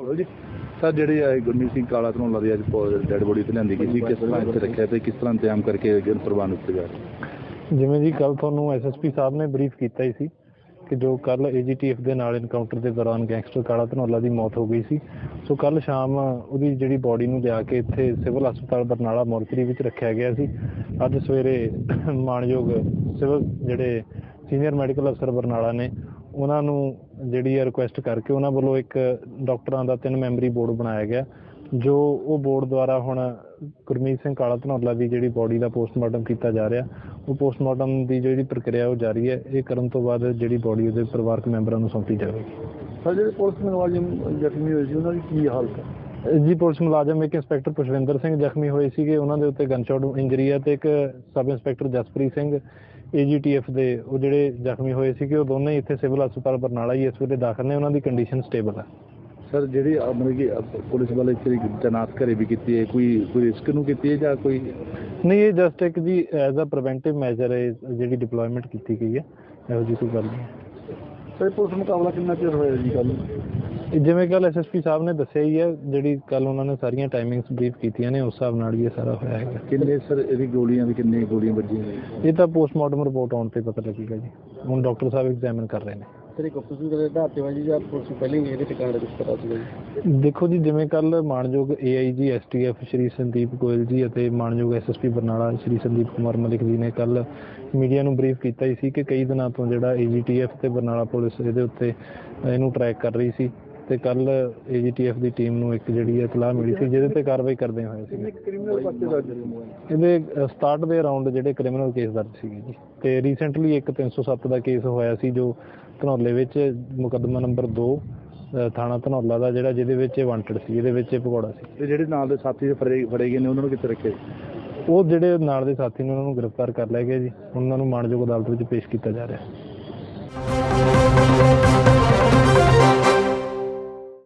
ਬੋਲੋ ਜੀ। ਸਰ, ਜਿਹੜੀ ਇਹ ਗੁਰਮੀਤ ਸਿੰਘ ਕਾਲਾ ਧਨੋਲਾ ਦੀ ਅੱਜ ਡੈਡ ਬੋਡੀ ਤੇ ਲਿਆਂਦੀ ਗਈ ਸੀ, ਕਿਸ ਤਰ੍ਹਾਂ ਇੱਥੇ ਰੱਖਿਆ ਤੇ ਕਿਸ ਤਰ੍ਹਾਂ ਇੰਤਜ਼ਾਮ ਕਰਕੇ ਅੱਗੇ ਪ੍ਰਬੰਧ ਜਾ ਰਹੇ? ਜਿਵੇਂ ਜੀ ਕੱਲ ਤੁਹਾਨੂੰ ਐਸਐਸਪੀ ਸਾਹਿਬ ਨੇ ਬਰੀਫ ਕੀਤਾ ਹੀ ਸੀ ਕਿ ਜੋ ਕੱਲ ਏਜੀਟੀਐਫ ਦੇ ਨਾਲ ਇਨਕਾਊਂਟਰ ਦੇ ਦੌਰਾਨ ਗੈਂਗਸਟਰ ਕਾਲਾ ਧਨੌਲਾ ਦੀ ਮੌਤ ਹੋ ਗਈ ਸੀ। ਸੋ ਕੱਲ ਸ਼ਾਮ ਉਹਦੀ ਜਿਹੜੀ ਬੋਡੀ ਨੂੰ ਲਿਆ ਕੇ ਇੱਥੇ ਸਿਵਲ ਹਸਪਤਾਲ ਬਰਨਾਲਾ ਮੋਰਚਰੀ ਵਿੱਚ ਰੱਖਿਆ ਗਿਆ ਸੀ। ਅੱਜ ਸਵੇਰੇ ਮਾਨਯੋਗ ਸਿਵਲ ਜਿਹੜੇ ਸੀਨੀਅਰ ਮੈਡੀਕਲ ਅਫਸਰ ਬਰਨਾਲਾ ਨੇ ਉਹਨਾਂ ਨੂੰ ਜਿਹੜੀ ਹੈ ਰਿਕੁਐਸਟ ਕਰਕੇ ਉਹਨਾਂ ਵੱਲੋਂ ਇੱਕ ਡਾਕਟਰਾਂ ਦਾ ਤਿੰਨ ਮੈਂਬਰੀ ਬੋਰਡ ਬਣਾਇਆ ਗਿਆ, ਜੋ ਉਹ ਬੋਰਡ ਦੁਆਰਾ ਹੁਣ ਗੁਰਮੀਤ ਸਿੰਘ ਕਾਲਾ ਧਨੌਲਾ ਦੀ ਜਿਹੜੀ ਬੋਡੀ ਦਾ ਪੋਸਟਮਾਰਟਮ ਕੀਤਾ ਜਾ ਰਿਹਾ, ਉਹ ਪੋਸਟਮਾਰਟਮ ਦੀ ਜਿਹੜੀ ਪ੍ਰਕਿਰਿਆ ਉਹ ਜਾਰੀ ਹੈ, ਇਹ ਕਰਨ ਤੋਂ ਬਾਅਦ ਜਿਹੜੀ ਬੋਡੀ ਉਹਦੇ ਪਰਿਵਾਰਕ ਮੈਂਬਰਾਂ ਨੂੰ ਸੌਂਪੀ ਜਾਵੇਗੀ। ਸਰ, ਜਿਹੜੇ ਪੁਲਿਸ ਮੁਲਾਜ਼ਮ ਜ਼ਖਮੀ ਹੋਏ ਸੀ, ਉਹਨਾਂ ਦੀ ਕੀ ਹਾਲਤ ਹੈ? ਜੀ ਪੁਲਿਸ ਮੁਲਾਜ਼ਮ ਇੱਕ ਇੰਸਪੈਕਟਰ ਪੁਸ਼ਵਿੰਦਰ ਸਿੰਘ ਜ਼ਖਮੀ ਹੋਏ ਸੀਗੇ। ਉਹਨਾਂ ਦੇ ਉੱਤੇ ਗਨਸ਼ਾਟ ਇੰਜਰੀ ਹੈ ਤੇ ਇੱਕ sub inspector Jaspreet Singh AGTF ਦੇ ਉਹ ਜਿਹੜੇ ਜ਼ਖਮੀ ਹੋਏ ਸੀਗੇ ਉਹ ਦੋਨੇ ਹੀ ਇੱਥੇ ਸਿਵਲ ਹਸਪਤਾਲ ਬਰਨਾਲਾ ਹੀ ਇਸ ਵੇਲੇ ਦਾਖਲ ਨੇ। ਉਹਨਾਂ ਦੀ ਕੰਡੀਸ਼ਨ ਸਟੇਬਲ ਹੈ। ਸਰ ਜਿਹੜੀ ਮਤਲਬ ਕਿ ਪੁਲਿਸ ਵਾਲੇ ਜਿਹੜੀ ਤੈਨਾਤ ਘਰੇ ਵੀ ਕੀਤੀ ਹੈ ਕੋਈ ਕੋਈ ਰਿਸਕ ਨੂੰ ਕੀਤੀ ਹੈ ਜਾਂ ਕੋਈ? ਨਹੀਂ ਇਹ ਜਸਟ ਇੱਕ ਜੀ ਐਜ਼ ਅ ਪ੍ਰੀਵੈਂਟਿਵ ਮੈਜਰ ਹੈ ਜਿਹੜੀ ਡਿਪਲੋਇਮੈਂਟ ਕੀਤੀ ਗਈ ਹੈ। ਇਹੋ ਜਿਹੀ ਕੋਈ ਗੱਲ ਨਹੀਂ। ਸਰ ਪੁਲਿਸ ਮੁਕਾਬਲਾ ਕਿੰਨਾ ਚਿਰ ਹੋਇਆ ਜੀ ਕੱਲ ਜਿਵੇਂ ਕੱਲ ਐਸਐਸਪੀ ਸਾਹਿਬ ਨੇ ਦੱਸਿਆ ਹੀ ਹੈ ਜਿਹੜੀ ਕੱਲ ਉਹਨਾਂ ਨੇ ਸਾਰੀਆਂ ਟਾਈਮਿੰਗਸ ਬਰੀਫ ਕੀਤੀਆਂ ਨੇ ਉਸ ਹਿਸਾਬ ਨਾਲ ਹੀ ਇਹ ਸਾਰਾ ਹੋਇਆ ਹੈਗਾ। ਕਿੰਨੇ ਸਰ ਇਹਦੀ ਗੋਲੀਆਂ ਵੀ ਕਿੰਨੀਆਂ ਗੋਲੀਆਂ ਵੱਜੀਆਂ ਨੇ? ਇਹ ਤਾਂ ਪੋਸਟਮਾਰਟਮ ਰਿਪੋਰਟ ਆਉਣ ਤੇ ਪਤਾ ਲੱਗੇਗਾ ਜੀ। ਹੁਣ ਡਾਕਟਰ ਸਾਹਿਬ ਐਗਜ਼ਾਮਿਨ ਕਰ ਰਹੇ ਨੇ। ਸਰ ਇੱਕ ਆਪਸ ਵਿੱਚ ਆਧਾਰ ਤੇ ਵਾਜੀ ਜਾਂ ਪੁਲਿਸ ਪਹਿਲਾਂ ਹੀ ਇਹਦੇ ਟਿਕਾਣੇ ਕੁਝ ਪਤਾ ਸੀ ਦੇਖੋ ਜੀ ਜਿਵੇਂ ਕੱਲ ਮਾਨਯੋਗ ਏਆਈਜੀ ਐਸਟੀਐਫ ਸ਼੍ਰੀ ਸੰਦੀਪ ਗੋਇਲ ਜੀ ਅਤੇ ਮਾਨਯੋਗ ਐਸਐਸਪੀ ਬਰਨਾਲਾ ਸ਼੍ਰੀ ਸੰਦੀਪ ਕੁਮਾਰ ਮਲਿਕ ਜੀ ਨੇ ਕੱਲ ਮੀਡੀਆ ਨੂੰ ਬਰੀਫ ਕੀਤਾ ਹੀ ਸੀ ਕਿ ਕਈ ਦਿਨਾਂ ਤੋਂ ਜਿਹੜਾ ਏਜੀਟੀਐਫ ਤੇ ਬਰਨਾਲਾ ਪੁਲਿਸ ਇਹਦੇ ਉੱਤੇ ਇਹਨੂੰ ਟਰੈਕ ਕਰ ਰਹੀ ਸੀ। ਤੇ ਕੱਲ ਏਜੀਟੀਐਫ ਦੀ ਟੀਮ ਨੂੰ ਇੱਕ ਜਿਹੜੀ ਇਤਲਾਹ ਮਿਲੀ ਸੀ ਜਿਹਦੇ ਤੇ ਕਾਰਵਾਈ ਕਰਦੇ ਹੋਏ ਸੀ ਇਹਦੇ 67 ਦੇ ਅਰਾਊਂਡ ਜਿਹੜੇ ਕ੍ਰਿਮੀਨਲ ਕੇਸ ਦਰਜ ਸੀਗੇ ਜੀ। ਤੇ ਰੀਸੈਂਟਲੀ ਇੱਕ 307 ਦਾ ਕੇਸ ਹੋਇਆ ਸੀ ਜੋ ਧਨੌਲੇ ਵਿੱਚ ਮੁਕੱਦਮਾ ਨੰਬਰ 2 ਥਾਣਾ ਧਨੌਲਾ ਦਾ ਜਿਹੜਾ ਜਿਹਦੇ ਵਿੱਚ ਇਹ ਵਾਂਟਡ ਸੀ ਇਹਦੇ ਵਿੱਚ ਇਹ ਭਗੌੜਾ ਸੀ। ਤੇ ਜਿਹੜੇ ਨਾਲ ਦੇ ਸਾਥੀ ਫੜੇ ਗਏ ਨੇ ਉਹਨਾਂ ਨੂੰ ਕਿੱਥੇ ਰੱਖੇ ਉਹ ਜਿਹੜੇ ਨਾਲ ਦੇ ਸਾਥੀ ਨੇ ਉਹਨਾਂ ਨੂੰ ਗ੍ਰਿਫਤਾਰ ਕਰ ਲਿਆ ਗਿਆ ਜੀ। ਉਹਨਾਂ ਨੂੰ ਮਾਣਯੋਗ ਅਦਾਲਤ ਵਿੱਚ ਪੇਸ਼ ਕੀਤਾ ਜਾ ਰਿਹਾ। ਹੈ